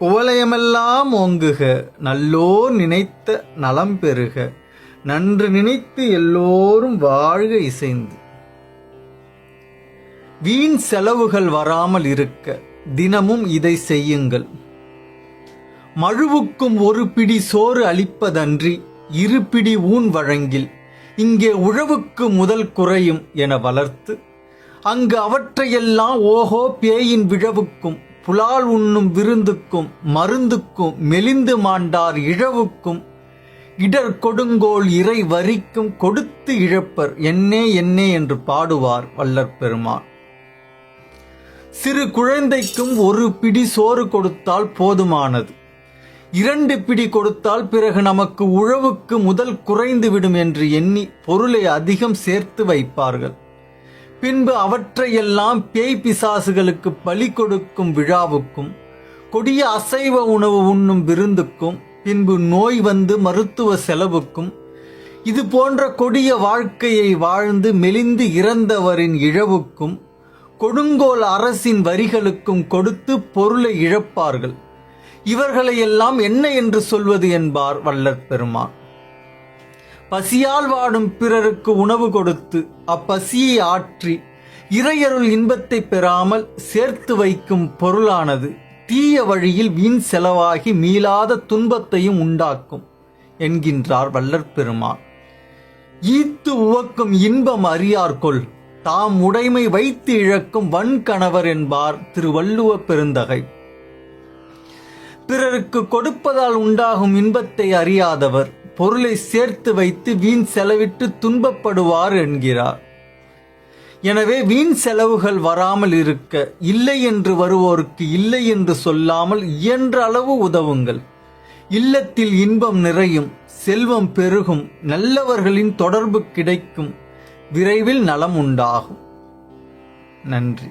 குவலயமெல்லாம் ஓங்குக நல்லோர் நினைத்த நலம் பெறுக. நன்று நினைத்து எல்லோரும் வாழ்க இசைந்து. வீண் செலவுகள் வராமல் இருக்க தினமும் இதை செய்யுங்கள். மழுவுக்கும் ஒரு பிடி சோறு அளிப்பதன்றி இரு பிடி ஊன் வழங்கில் இங்கே உழவுக்கு முதல் குறையும் என வளர்த்து அங்கு அவற்றையெல்லாம் ஓஹோ பேயின் விழவுக்கும் புலால் உண்ணும் விருந்துக்கும் மருந்துக்கும் மெலிந்து மாண்டார் இழவுக்கும் இடர் கொடுங்கோல் இறை வரிக்கும் கொடுத்து இழப்பர். என்னே என்னே என்று பாடுவார் வல்லற் பெருமான். சிறு குழந்தைக்கும் ஒரு பிடி சோறு கொடுத்தால் போதுமானது. இரண்டு பிடி கொடுத்தால் பிறகு நமக்கு உழவுக்கு முதல் குறைந்துவிடும் என்று எண்ணி பொருளை அதிகம் சேர்த்து வைப்பார்கள். பின்பு அவற்றையெல்லாம் பேய் பிசாசுகளுக்கு பலி கொடுக்கும் விழாவுக்கும் கொடிய அசைவ உணவு உண்ணும் விருந்துக்கும் பின்பு நோய் வந்து மருத்துவ செலவுக்கும் இது போன்ற கொடிய வாழ்க்கையை வாழ்ந்து மெலிந்து இறந்தவரின் இழவுக்கும் கொடுங்கோல் அரசின் வரிகளுக்கும் கொடுத்து பொருளை இழப்பார்கள். இவர்களையெல்லாம் என்ன என்று சொல்வது என்பார் வல்லற் பெருமான். பசியால் வாடும் பிறருக்கு உணவு கொடுத்து அப்பசியை ஆற்றி இறையருள் இன்பத்தை பெறாமல் சேர்த்து வைக்கும் பொருளானது தீய வழியில் வீண் செலவாகி மீளாத துன்பத்தையும் உண்டாக்கும் என்கின்றார் வல்லற் பெருமான். ஈத்து உவக்கும் இன்பம் அறியார்கொள் தாம் உடைமை வைத்து இழக்கும் வன்கணவர் என்பார் திருவள்ளுவ பெருந்தகை. பிறருக்கு கொடுப்பதால் உண்டாகும் இன்பத்தை அறியாதவர் பொருளை சேர்த்து வைத்து வீண் செலவிட்டு துன்பப்படுவார் என்கிறார். எனவே வீண் செலவுகள் வராமல் இருக்க இல்லை என்று வருவோருக்கு இல்லை என்று சொல்லாமல் இயன்ற அளவு உதவுங்கள். இல்லத்தில் இன்பம் நிறையும் செல்வம் பெருகும் நல்லவர்களின் தொடர்பு கிடைக்கும் விரைவில் நலம் உண்டாகும் நன்றி.